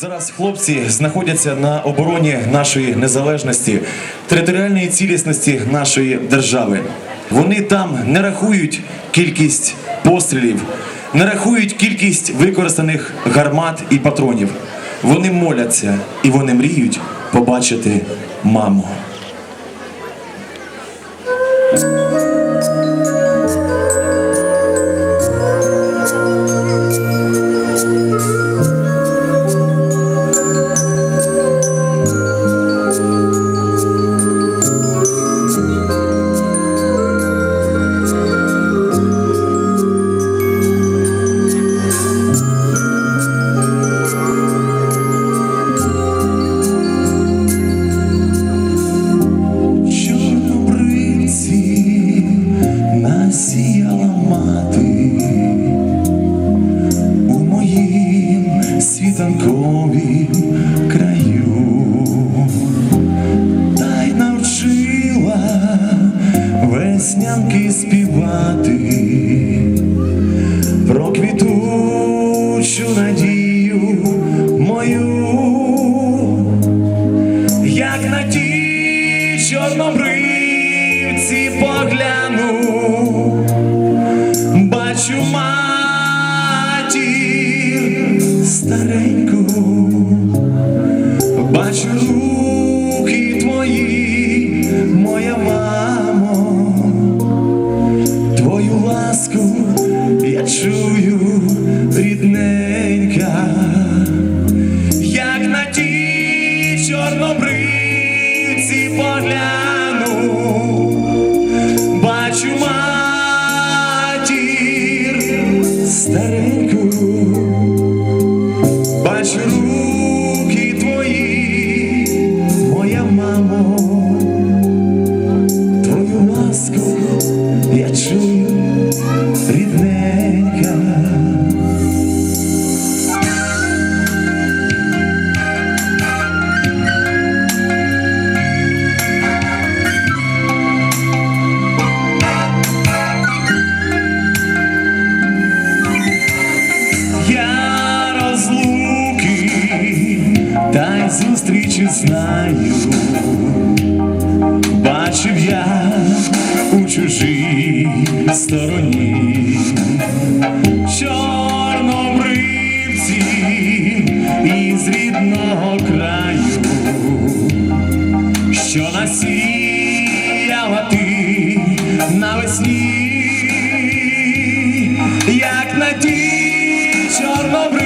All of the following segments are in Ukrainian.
Зараз хлопці знаходяться на обороні нашої незалежності, територіальної цілісності нашої держави. Вони там не рахують кількість пострілів, не рахують кількість використаних гармат і патронів. Вони моляться і вони мріють побачити маму. Веснянки співати. Про квітучу надію мою. Як на ті чорнобривці погляну, бачу матір стареньку, бачу стареньку, бачив я у чужій стороні чорнобривці із рідного краю, що насіяла ти навесні як на ті чорнобривці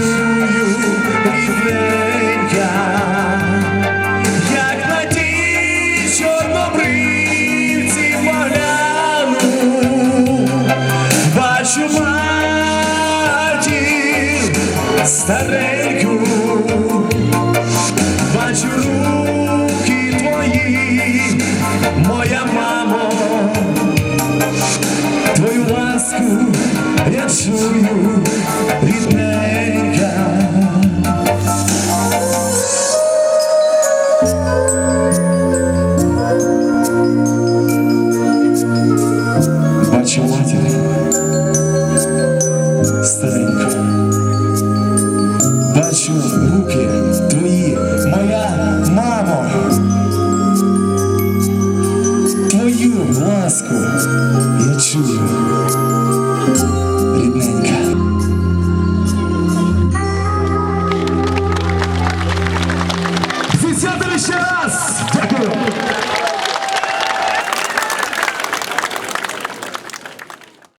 вірую рівненька, як на тій чорнобривці погляну, бачу матір стареньку, бачу руки твої, моя твою ласку я чую. Бачу матір стареньку.